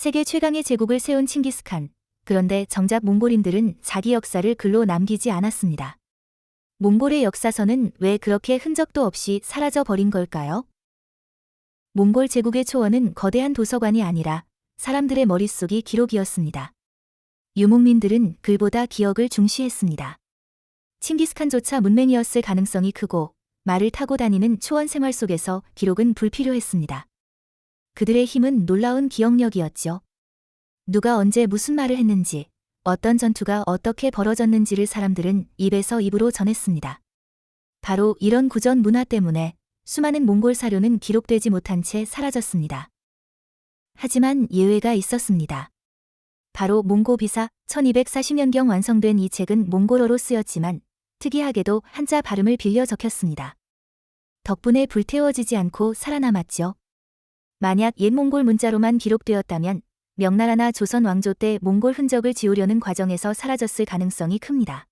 세계 최강의 제국을 세운 칭기스칸. 그런데 정작 몽골인들은 자기 역사를 글로 남기지 않았습니다. 몽골의 역사서는 왜 그렇게 흔적도 없이 사라져 버린 걸까요? 몽골 제국의 초원은 거대한 도서관이 아니라 사람들의 머릿속이 기록이었습니다. 유목민들은 글보다 기억을 중시했습니다. 칭기스칸조차 문맹이었을 가능성이 크고 말을 타고 다니는 초원 생활 속에서 기록은 불필요했습니다. 그들의 힘은 놀라운 기억력이었죠. 누가 언제 무슨 말을 했는지, 어떤 전투가 어떻게 벌어졌는지를 사람들은 입에서 입으로 전했습니다. 바로 이런 구전 문화 때문에 수많은 몽골 사료는 기록되지 못한 채 사라졌습니다. 하지만 예외가 있었습니다. 바로 몽고비사 1240년경 완성된 이 책은 몽골어로 쓰였지만 특이하게도 한자 발음을 빌려 적혔습니다. 덕분에 불태워지지 않고 살아남았죠. 만약 옛 몽골 문자로만 기록되었다면 명나라나 조선 왕조 때 몽골 흔적을 지우려는 과정에서 사라졌을 가능성이 큽니다.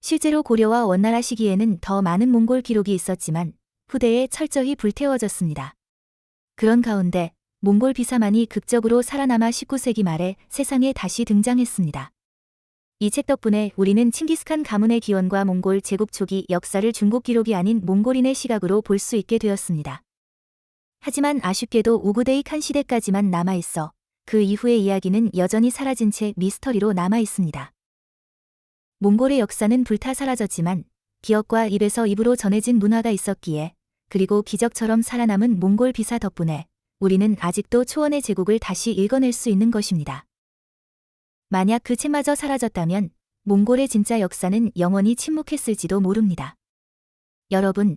실제로 고려와 원나라 시기에는 더 많은 몽골 기록이 있었지만 후대에 철저히 불태워졌습니다. 그런 가운데 몽골 비사만이 극적으로 살아남아 19세기 말에 세상에 다시 등장했습니다. 이 책 덕분에 우리는 칭기스칸 가문의 기원과 몽골 제국 초기 역사를 중국 기록이 아닌 몽골인의 시각으로 볼 수 있게 되었습니다. 하지만 아쉽게도 우구데이 칸 시대까지만 남아있어 그 이후의 이야기는 여전히 사라진 채 미스터리로 남아있습니다. 몽골의 역사는 불타 사라졌지만 기억과 입에서 입으로 전해진 문화가 있었기에 그리고 기적처럼 살아남은 몽골 비사 덕분에 우리는 아직도 초원의 제국을 다시 읽어낼 수 있는 것입니다. 만약 그 책마저 사라졌다면 몽골의 진짜 역사는 영원히 침묵했을지도 모릅니다. 여러분,